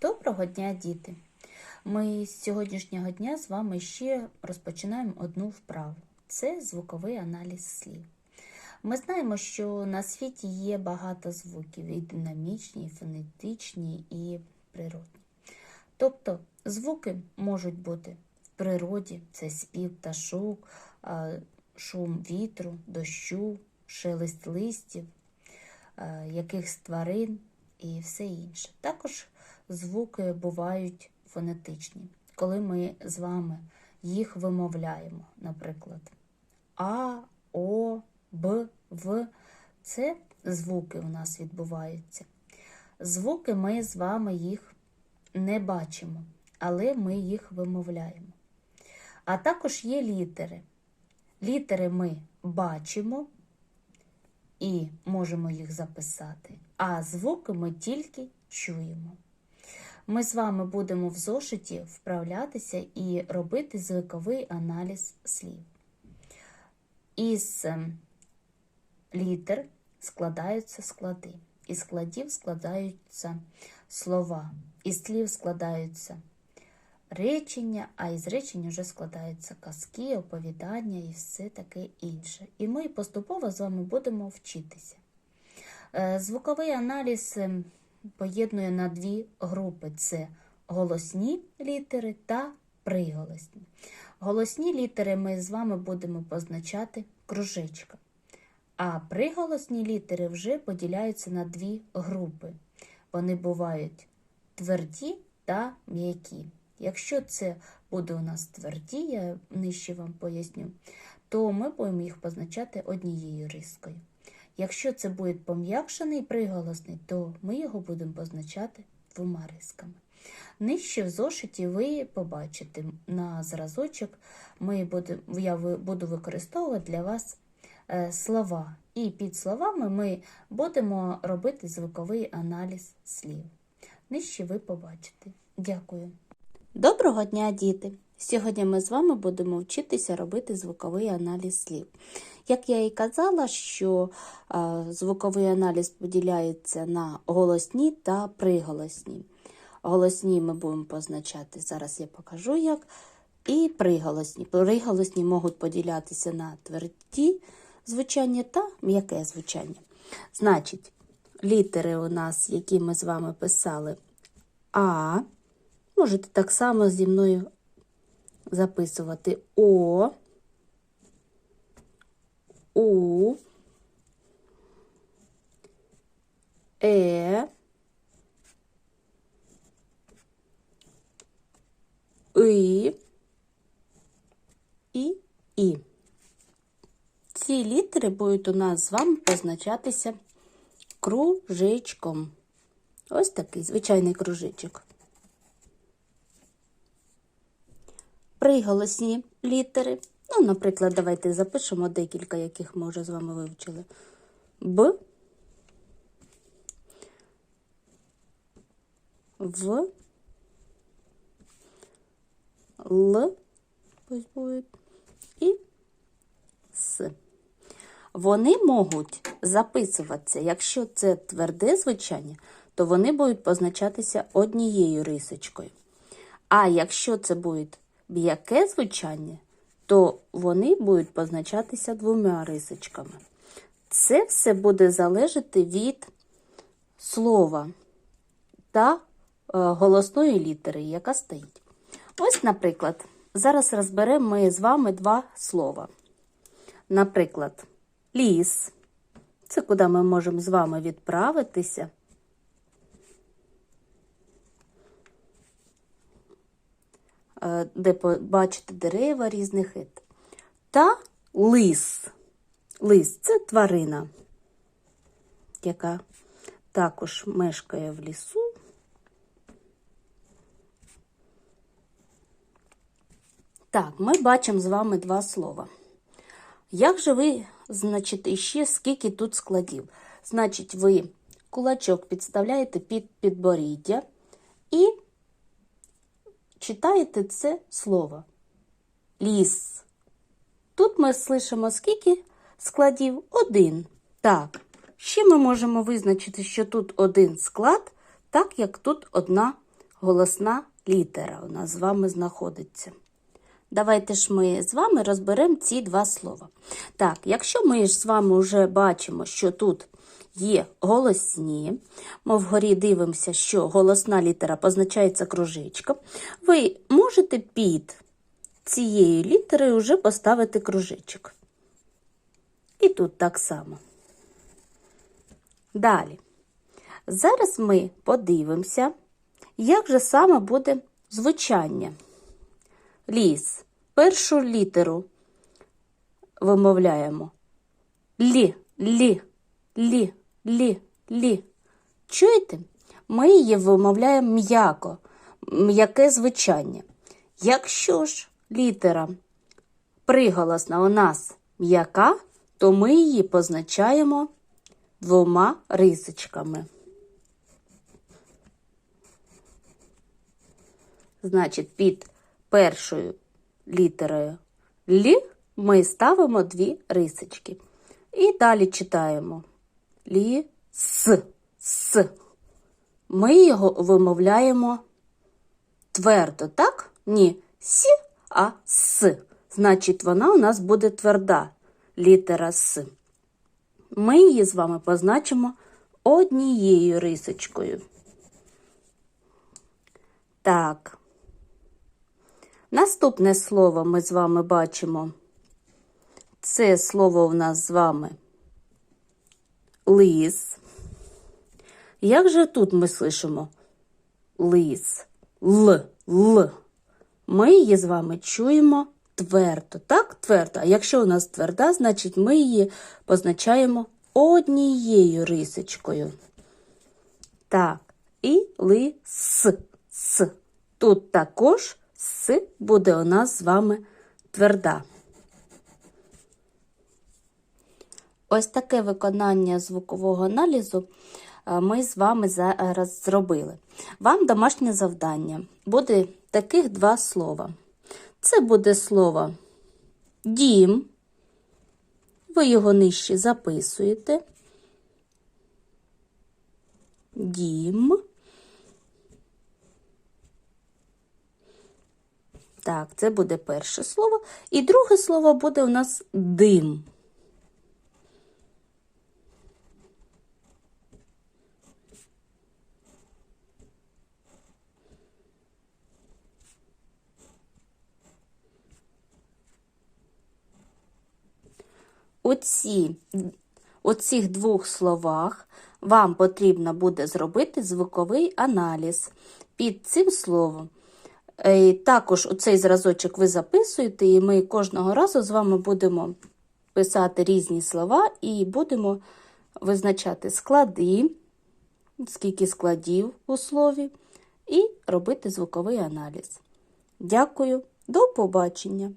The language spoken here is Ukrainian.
Доброго дня, діти! Ми з сьогоднішнього дня з вами ще розпочинаємо одну вправу. Це звуковий аналіз слів. Ми знаємо, що на світі є багато звуків і динамічні, і фонетичні, і природні. Тобто звуки можуть бути в природі, це спів пташок, шум вітру, дощу, шелест листів, якихось тварин і все інше. Також звуки бувають фонетичні, коли ми з вами їх вимовляємо, наприклад, А, О, Б, В. Це звуки у нас відбуваються. Звуки ми з вами їх не бачимо, але ми їх вимовляємо. А також є літери. Літери ми бачимо і можемо їх записати, а звуки ми тільки чуємо. Ми з вами будемо в зошиті вправлятися і робити звуковий аналіз слів. Із ем, літер складаються склади, із складів складаються слова, із слів складаються речення, а із речень вже складаються казки, оповідання і все таке інше. І ми поступово з вами будемо вчитися. Е, Звуковий аналіз ем, поєднує на дві групи: це голосні літери та приголосні. Голосні літери ми з вами будемо позначати кружечком. А приголосні літери вже поділяються на дві групи. Вони бувають тверді та м'які. Якщо це буде у нас тверді, я нижче вам поясню, то ми будемо їх позначати однією рискою. Якщо це буде пом'якшений приголосний, то ми його будемо позначати двома рисками. Нижче в зошиті ви побачите на зразочок, ми буде, я буду використовувати для вас е, слова. І під словами ми будемо робити звуковий аналіз слів. Нижче ви побачите. Дякую. Доброго дня, діти! Сьогодні ми з вами будемо вчитися робити звуковий аналіз слів. Як я і казала, що е, звуковий аналіз поділяється на голосні та приголосні. Голосні ми будемо позначати, зараз я покажу як. І приголосні. Приголосні можуть поділятися на тверді звучання та м'яке звучання. Значить, літери у нас, які ми з вами писали, А. Можете так само зі мною записувати О, У, Е, И і І. Ці літери будуть у нас з вами позначатися кружечком. Ось такий звичайний кружечок. Приголосні літери. Ну, наприклад, давайте запишемо декілька, яких ми вже з вами вивчили. Б, В, Л, і С. Вони можуть записуватися, якщо це тверде звучання, то вони будуть позначатися однією рисочкою. А якщо це буде м'яке звучання, то вони будуть позначатися двома рисочками. Це все буде залежати від слова та е, голосної літери, яка стоїть. Ось, наприклад, зараз розберемо ми з вами два слова. Наприклад, ліс. Це куди ми можемо з вами відправитися. Е, де побачите дерева різних вид. Та лис. Лис це тварина, яка також мешкає в лісу. Так, ми бачимо з вами два слова. Як же ви, значить, іще скільки тут складів? Значить, ви кулачок підставляєте під підборіддя і читаєте це слово. Ліс. Тут ми слышимо скільки складів? Один. Так. Ще ми можемо визначити, що тут один склад, так як тут одна голосна літера у нас з вами знаходиться. Давайте ж ми з вами розберемо ці два слова. Так, якщо ми ж з вами вже бачимо, що тут є голосні, ми вгорі дивимося, що голосна літера позначається кружечком, ви можете під цією літерою вже поставити кружечок. І тут так само. Далі. Зараз ми подивимося, як же саме буде звучання. Ліс. Першу літеру вимовляємо. Лі, лі, лі, лі, лі. Чуєте? Ми її вимовляємо м'яко, м'яке звучання. Якщо ж літера приголосна у нас м'яка, то ми її позначаємо двома рисочками. Значить, під першою літерою лі ми ставимо дві рисочки. І далі читаємо лі с, с. Ми його вимовляємо твердо, так? Ні, сі, а с. Значить, вона у нас буде тверда літера С. Ми її з вами позначимо однією рисочкою. Так. Наступне слово ми з вами бачимо. Це слово у нас з вами лис. Як же тут ми слышимо лис, л, л. Ми її з вами чуємо твердо. Так, твердо. А якщо у нас тверда, значить ми її позначаємо однією рисочкою. Так, і ли с, с. Тут також с буде у нас з вами тверда. Ось таке виконання звукового аналізу е, ми з вами зараз зробили. Вам домашнє завдання буде таких два слова. Це буде слово дім. Ви його нижче записуєте. Дім. Так, це буде перше слово. І друге слово буде у нас дим. Оці, у цих двох словах вам потрібно буде зробити звуковий аналіз під цим словом. Е, Також оцей зразочок ви записуєте, і ми кожного разу з вами будемо писати різні слова і будемо визначати склади, скільки складів у слові, і робити звуковий аналіз. Дякую, до побачення!